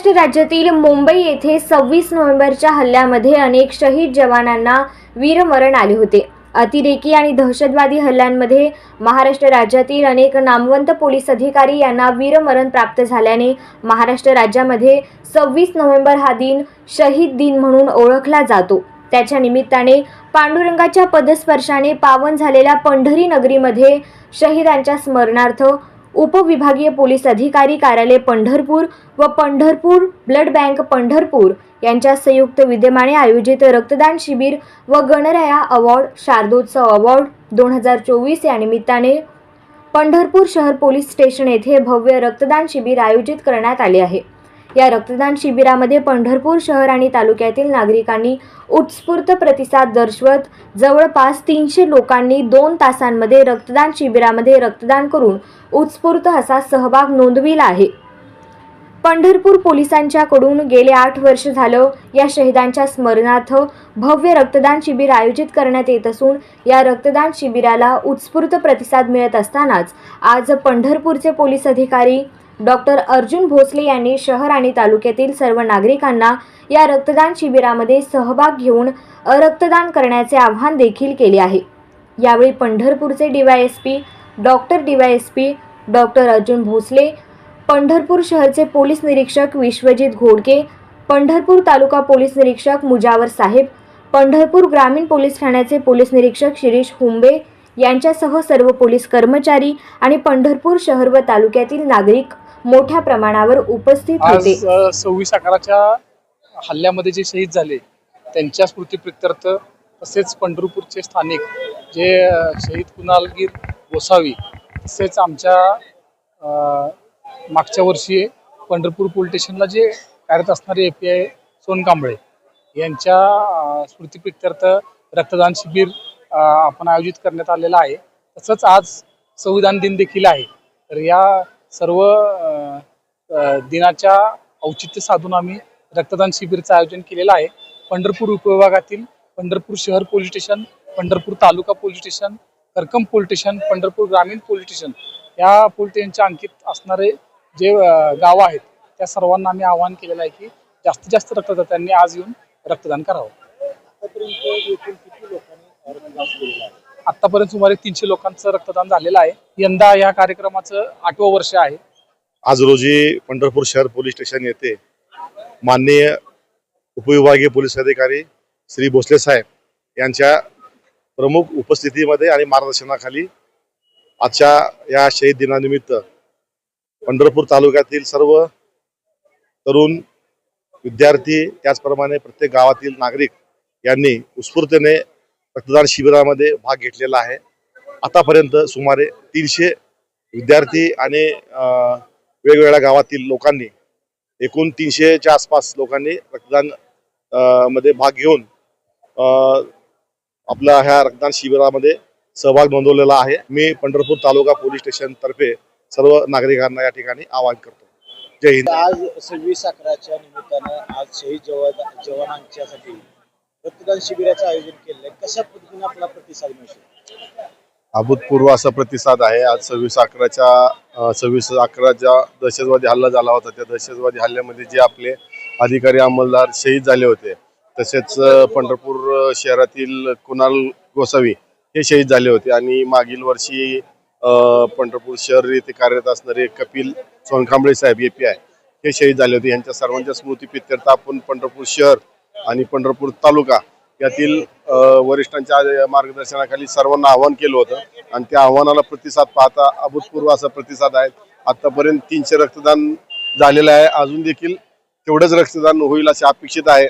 महाराष्ट्र राज्यातील मुंबई येथे सव्वीस नोव्हेंबरच्या हल्ल्यामध्ये अनेक शहीद जवानांना वीरमरण आले होते. अतिरेकी आणि दहशतवादी हल्ल्यांमध्ये महाराष्ट्र राज्यातील अनेक नामवंत पोलीस अधिकारी यांना वीरमरण प्राप्त झाल्याने महाराष्ट्र राज्यामध्ये सव्वीस नोव्हेंबर हा दिन शहीद दिन म्हणून ओळखला जातो. त्याच्या निमित्ताने पांडुरंगाच्या पदस्पर्शाने पावन झालेल्या पंढरी नगरीमध्ये शहीदांच्या स्मरणार्थ उपविभागीय पोलीस अधिकारी कार्यालय पंढरपूर व पंढरपूर ब्लड बँक पंढरपूर यांच्या संयुक्त विद्यमाने आयोजित रक्तदान शिबिर व गणराया अवॉर्ड शारदोत्सव अवॉर्ड दोन हजार चोवीस या निमित्ताने पंढरपूर शहर पोलीस स्टेशन येथे भव्य रक्तदान शिबिर आयोजित करण्यात आले आहे. या रक्तदान शिबिरामध्ये पंढरपूर शहर आणि तालुक्यातील नागरिकांनी उत्स्फूर्त प्रतिसाद दर्शवत जवळपास तीनशे लोकांनी दोन तासांमध्ये रक्तदान शिबिरामध्ये रक्तदान करून उत्स्फूर्त असा सहभाग नोंदविला आहे. पंढरपूर पोलिसांच्याकडून गेले आठ वर्ष झालं या शहीदांच्या स्मरणार्थ भव्य रक्तदान शिबिर आयोजित करण्यात येत असून या रक्तदान शिबिराला उत्स्फूर्त प्रतिसाद मिळत असतानाच आज पंढरपूरचे पोलीस अधिकारी डॉक्टर अर्जुन भोसले यांनी शहर आणि तालुक्यातील सर्व नागरिकांना या रक्तदान शिबिरामध्ये सहभाग घेऊन रक्तदान करण्याचे आवाहन देखील केले आहे. यावेळी पंढरपूरचे DYSP doctor DYSP doctor Arjun Bhosale Pandharpur शहरचे police निरीक्षक विश्वजित घोडके पंढरपूर तालुका पोलीस निरीक्षक मुजावर साहेब पंढरपूर ग्रामीण पोलीस ठाण्याचे पोलीस निरीक्षक शिरीष हुंबे यांच्यासह सर्व पोलीस कर्मचारी आणि पंढरपूर शहर व तालुक्यातील नागरिक मोठ्या प्रमाणावर उपस्थित होते. सव्वीस अकराच्या हल्ल्यामध्ये जे शहीद झाले त्यांच्या स्मृतीप्रित्यर्थ तसेच पंढरपूरचे स्थानिक जे शहीद कुणालगीर गोसावी तसेच आमच्या मागच्या वर्षी पंढरपूर पोलीस स्टेशनला जे कार्यरत असणारे ए पी आय सोनकांबळे यांच्या अ, स्मृतीप्रित्यर्थ रक्तदान शिबिर आपण आयोजित करण्यात आलेलं आहे. तसंच आज संविधान दिन देखील आहे. तर या सर्व दिनाच्या औचित्य साधून आम्ही रक्तदान शिबिरचं आयोजन केलेलं आहे. पंढरपूर उपविभागातील पंढरपूर शहर police station Pandharpur taluka police station Karkam police station Pandharpur ग्रामीण पोलीस स्टेशन या पोलीस स्टेशनच्या अंकित असणारे जे गाव गावं आहेत त्या सर्वांना आम्ही आवाहन केलेलं आहे की जास्तीत जास्त रक्तदात्यांनी आज येऊन रक्तदान करावं. आतापर्यंत सुमारे तीनशे लोकांचं रक्तदान झालेलं आहे. यंदा या कार्यक्रमाचं आठवं वर्ष आहे. आज रोजी पंढरपूर शहर पोलीस स्टेशन येथे माननीय उपविभागीय पोलीस अधिकारी श्री भोसले साहेब यांच्या प्रमुख उपस्थितीमध्ये आणि मार्गदर्शनाखाली आजच्या या शहीद दिनानिमित्त पंढरपूर तालुक्यातील सर्व तरुण विद्यार्थी त्याचप्रमाणे प्रत्येक गावातील नागरिक यांनी उत्स्फूर्तीने रक्तदान शिबिरामध्ये भाग घेतलेला आहे. आतापर्यंत सुमारे तीनशे विद्यार्थी आणि वेगवेगळ्या गावातील लोकांनी एकूण तीनशेच्या आसपास लोकांनी रक्तदानमध्ये भाग घेऊन आपला आपल्या ह्या रक्तदान शिबिरामध्ये सहभाग नोंदवलेला आहे. मी पंढरपूर तालुका पोलीस स्टेशन तर्फे सर्व नागरिकांना या ठिकाणी आवाहन करतो. जय हिंद. आज सव्वीस अकराच्या निमित्तानं आज शहीद जवान जवानांच्यासाठी रक्तदान शिबिराचं आयोजन केलेलं आहे कशा पद्धतीने आपला प्रतिसाद मिळतो अभूतपूर्व असा प्रतिसाद आहे. आज सव्वीस अकराच्या सव्वीस अकराच्या दहशतवादी हल्ला झाला होता. त्या दहशतवादी हल्ल्यामध्ये जे आपले अधिकारी अंमलदार शहीद झाले होते तसेच पंढरपूर शहरातील कुणाल गोसावी हे शहीद झाले होते. आणि मागील वर्षी पंढरपूर शहर येथे कार्यरत असणारे Kapil Sonkhambale saheb A P I हे शहीद झाले होते. यांच्या सर्वांच्या स्मृती पित्यर्थ आपण पंढरपूर शहर आणि पंढरपूर तालुका यातील वरिष्ठांच्या मार्गदर्शनाखाली सर्वांना आव्हान केलं होतं. आणि त्या आव्हानाला प्रतिसाद पाहता अभूतपूर्व असा प्रतिसाद आहे. आतापर्यंत तीनशे रक्तदान झालेलं आहे. अजून देखील तेवढंच रक्तदान होईल असे अपेक्षित आहे.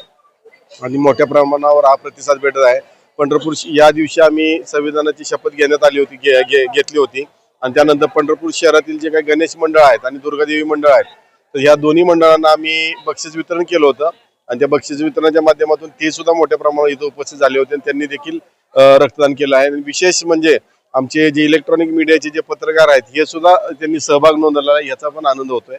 आणि मोठ्या प्रमाणावर हा प्रतिसाद भेटत आहे. पंढरपूर या दिवशी आम्ही संविधानाची शपथ घेण्यात आली होती घे- घेतली होती. आणि त्यानंतर पंढरपूर शहरातील जे काही गणेश मंडळ आहेत आणि दुर्गादेवी मंडळ आहेत तर या दोन्ही मंडळांना आम्ही बक्षीस वितरण केलं होतं. आणि त्या बक्षीस वितरणाच्या माध्यमातून ते सुद्धा मोठ्या प्रमाणात इथं उपस्थित झाले होते आणि त्यांनी देखील रक्तदान केलं आहे. आणि विशेष म्हणजे आमचे जे इलेक्ट्रॉनिक मीडियाचे जे पत्रकार आहेत हे सुद्धा त्यांनी सहभाग नोंदवला याचा पण आनंद होतोय.